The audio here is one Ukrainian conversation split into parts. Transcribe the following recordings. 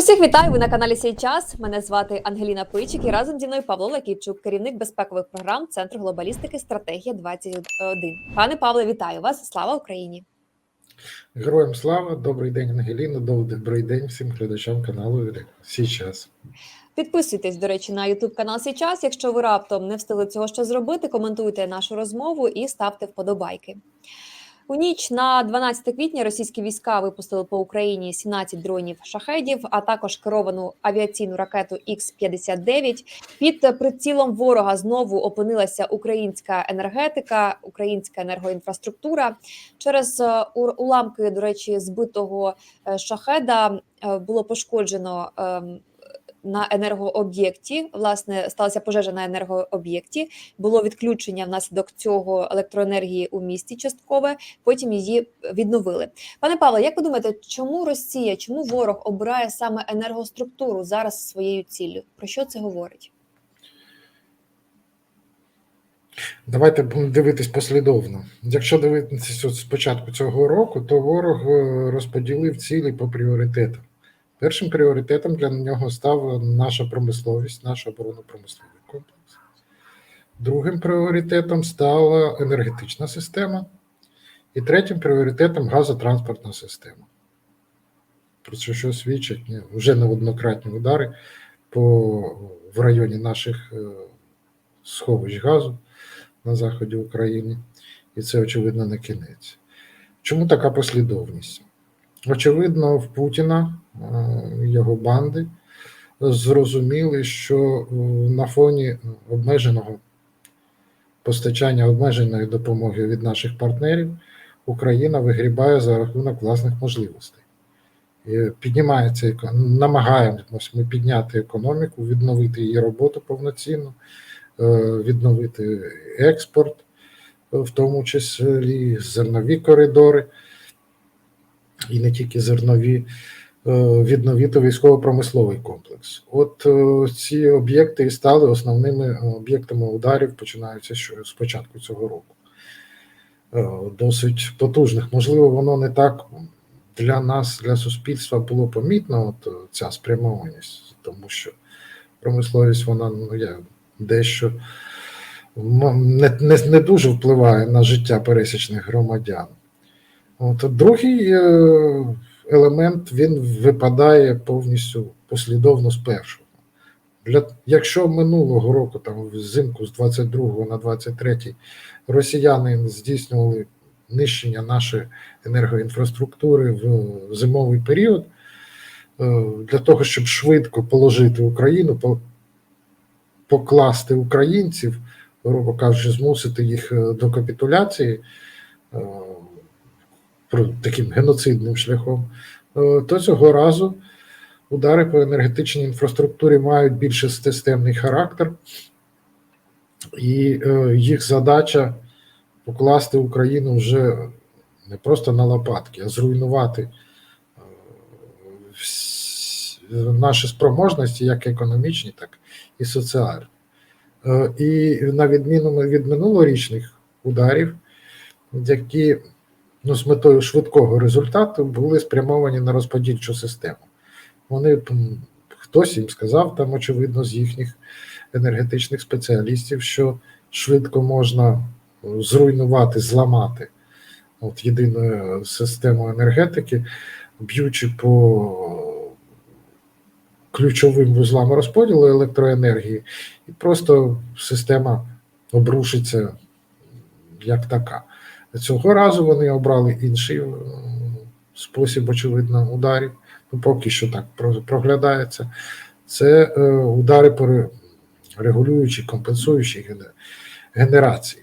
Усіх вітаю! Ви на каналі Сей час. Мене звати Ангеліна Пичик і разом зі мною Павло Лаківчук, керівник безпекових програм Центру глобалістики Стратегія 21 Пане Павле, вітаю вас! Слава Україні! Героям слава, добрий день, Ангеліна, добрий день всім глядачам каналу Сій час. Підписуйтесь, до речі, на YouTube канал Сей час. Якщо ви раптом не встигли цього ще зробити, коментуйте нашу розмову і ставте вподобайки. У ніч на 12 квітня російські війська випустили по Україні 17 дронів шахедів, а також керовану авіаційну ракету Х-59. Під прицілом ворога знову опинилася українська енергетика, українська енергоінфраструктура. Через е, уламки, до речі, збитого е, шахеда е, було пошкоджено. На енергооб'єкті власне сталася пожежа на енергооб'єкті. Було відключення внаслідок цього електроенергії у місті часткове. Потім її відновили. Пане Павло, як ви думаєте, чому Росія, чому ворог обирає саме енергоструктуру зараз своєю ціллю? Про що це говорить? Давайте будемо дивитись послідовно. Якщо дивитися от з початку цього року, то ворог е, розподілив цілі по пріоритетам. Першим пріоритетом для нього став наша промисловість, наш оборонно-промисловий комплекс. Другим пріоритетом стала енергетична система. І третім пріоритетом газотранспортна система. Про це що свідчать вже неоднократні удари по, в районі наших е, сховищ газу на заході України, і це, очевидно, не кінець. Чому така послідовність? Очевидно, в Путіна е, його банди зрозуміли, що е, на фоні обмеженого постачання обмеженої допомоги від наших партнерів Україна вигрібає за рахунок власних можливостей. Піднімається намагаємось ми підняти економіку, відновити її роботу повноцінно, е, відновити експорт, в тому числі зернові коридори, і не тільки зернові, е, відновити військово-промисловий комплекс. От е, ці об'єкти і стали основними об'єктами ударів, починаються що- з початку цього року. Е, Досить потужних. Можливо, воно не так для нас, для суспільства було помітно, от е, ця спрямованість, тому що промисловість, вона ну, є дещо не, не, не дуже впливає на життя пересічних громадян. От, другий е, елемент він випадає повністю послідовно з першого. Для, якщо минулого року, там взимку з 22 на 23 росіяни здійснювали нищення нашої енергоінфраструктури в зимовий період, е, для того, щоб швидко положити Україну, по- покласти українців, грубо кажучи, змусити їх е, до капітуляції таким геноцидним шляхом, е, то цього разу удари по енергетичній інфраструктурі мають більше системний характер, і е, їх задача покласти Україну вже не просто на лопатки, а зруйнувати е, наші спроможності, як економічні, так і соціальні. І на відміну від минулорічних ударів, які ну, з метою швидкого результату були спрямовані на розподільчу систему. Вони хтось їм сказав, там, очевидно, з їхніх енергетичних спеціалістів, що швидко можна зруйнувати, зламати от єдину систему енергетики, б'ючи по ключовим вузлам розподілу електроенергії, і просто система обрушиться як така. Цього разу вони обрали інший е, спосіб, очевидно, ударів. Ну, поки що так проглядається. Це е, удари по ре- регулюючій, компенсуючій генерації.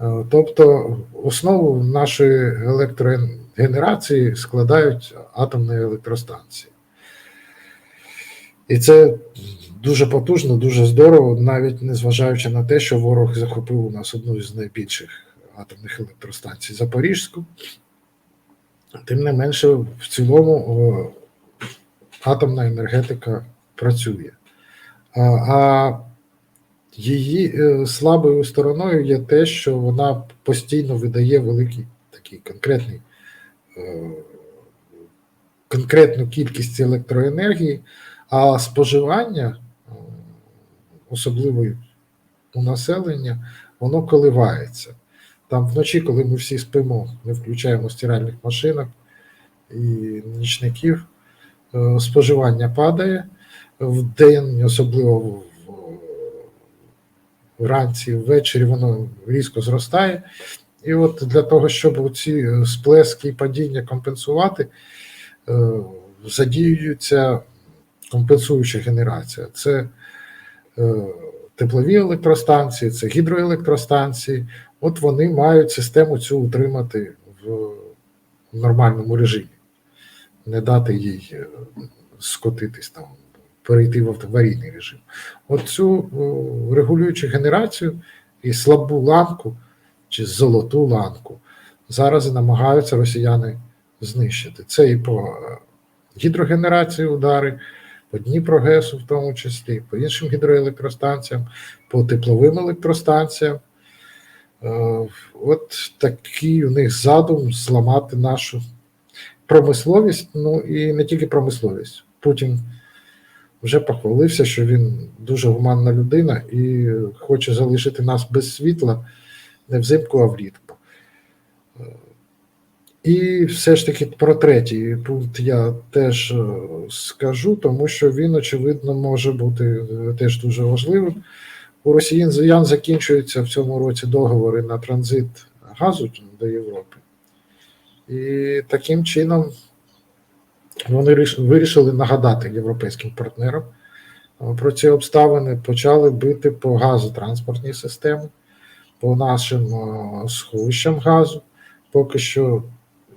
Е, Тобто основу нашої електрогенерації складають атомні електростанції. І це дуже потужно, дуже здорово, навіть незважаючи на те, що ворог захопив у нас одну з найбільших атомних електростанцій Запорізьку. Тим не менше, в цілому атомна енергетика працює. А, її е, слабою стороною є те, що вона постійно видає великий такий конкретний е, конкретну кількість електроенергії, а споживання, е, особливо у населення, воно коливається. Там вночі, коли ми всі спимо, ми включаємо стиральних машинок і нічників, е, споживання падає в день, особливо вранці, ввечері воно різко зростає. І от для того, щоб ці сплески і падіння компенсувати, е, задіюється компенсуюча генерація. Це е, теплові електростанції, це гідроелектростанції. От вони мають систему цю утримати в нормальному режимі, не дати їй е, скотитись там, перейти в аварійний режим. От цю е, регулюючу генерацію і слабу ланку чи золоту ланку зараз намагаються росіяни знищити. Це і по е, гідрогенерації удари, по Дніпрогесу, в тому числі, по іншим гідроелектростанціям, по тепловим електростанціям. Е, От такий у них задум зламати нашу промисловість, ну і не тільки промисловість. Путін вже похвалився, що він дуже гуманна людина і хоче залишити нас без світла не взимку, а влітку. Е, І все ж таки про третій пункт я теж е, скажу, тому що він, очевидно, може бути теж дуже важливим. У росіян закінчуються в цьому році договори на транзит газу до Європи. І таким чином вони вирішили нагадати європейським партнерам про ці обставини, почали бити по газотранспортній системі, по нашим сховищам газу. Поки що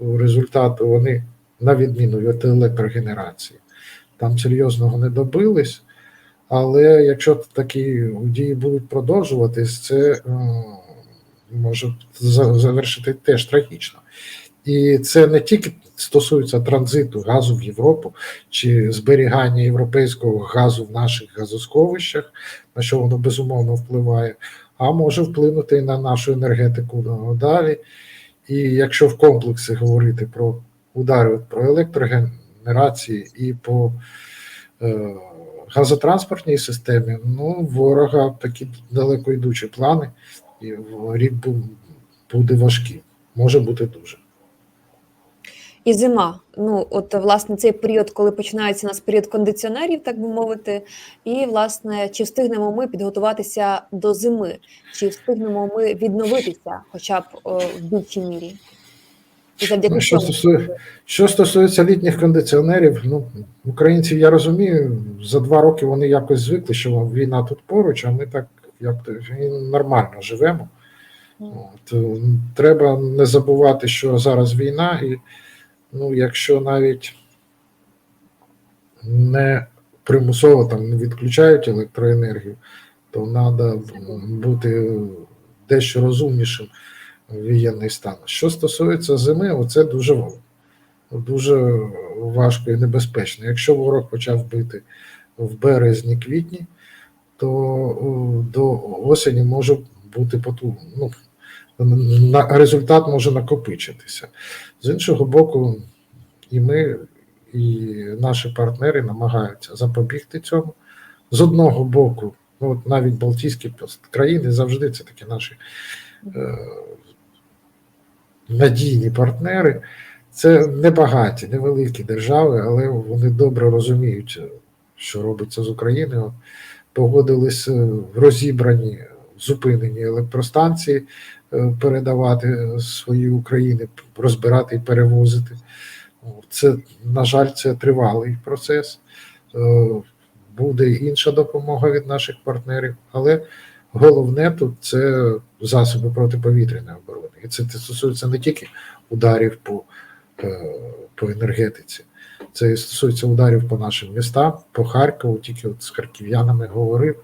результат вони, на відміну від електрогенерації, там серйозного не добились. Але якщо такі дії будуть продовжуватись, це е, може завершити теж трагічно. І це не тільки стосується транзиту газу в Європу чи зберігання європейського газу в наших газосховищах, на що воно безумовно впливає, а може вплинути і на нашу енергетику далі. І якщо в комплексі говорити про удари про електрогенерації і по е, газотранспортній системі, ну, ворога такі далеко йдучі плани, і рік буде важкий, може бути дуже. І зима. Ну, от власне цей період, коли починається у нас період кондиціонерів, так би мовити, і власне, чи встигнемо ми підготуватися до зими, чи встигнемо ми відновитися, хоча б о, в більшій мірі. Завдяки Ну, що стосує- Що стосується літніх кондиціонерів, ну українців я розумію, за два роки вони якось звикли, що війна тут поруч, а ми так як нормально живемо. От, е, треба не забувати, що зараз війна, і ну, якщо навіть не примусово там не відключають електроенергію, то треба бути дещо розумнішим воєнний стан. Що стосується зими, оце дуже, дуже важко і небезпечно. Якщо ворог почав бити в березні-квітні, то до осені може бути поту... ну, результат може накопичитися. З іншого боку, і ми, і наші партнери намагаються запобігти цьому. З одного боку, ну, от навіть Балтійські країни завжди це такі наші е, надійні партнери. Це небагаті, невеликі держави, але вони добре розуміють, що робиться з Україною. Погодились е, в розібрані зупинені електростанції е, передавати свої України, розбирати і перевозити. Це, на жаль, це тривалий процес. Е, Буде інша допомога від наших партнерів, але головне тут це засоби протиповітряної оборони. І це стосується не тільки ударів по, е, по енергетиці, це і стосується ударів по нашим містам, по Харкову, тільки от з харків'янами говорив,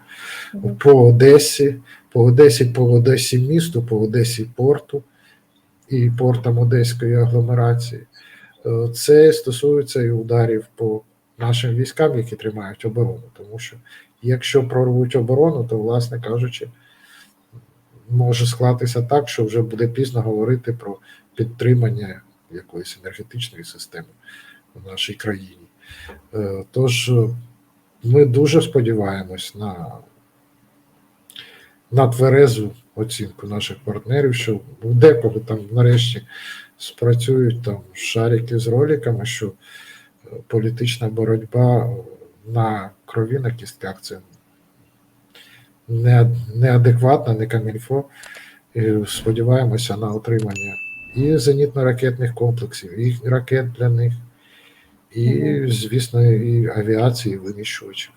по Одесі, по Одесі, по Одесі місту, по Одесі порту і портам Одеської агломерації. Е, Це стосується і ударів по нашим військам, які тримають оборону. Тому що якщо прорвуть оборону, то, власне кажучи, може склатися так, що вже буде пізно говорити про підтримання якоїсь енергетичної системи в нашій країні. Е, Тож е, ми дуже сподіваємось на, на тверезу оцінку наших партнерів, що у декого там нарешті спрацюють там шарики з роликами, що політична боротьба на крові на кістках це не, неадекватно, не камільфо. І сподіваємося на отримання і зенітно-ракетних комплексів, і ракет для них, і, звісно, і авіації, і винищувачів.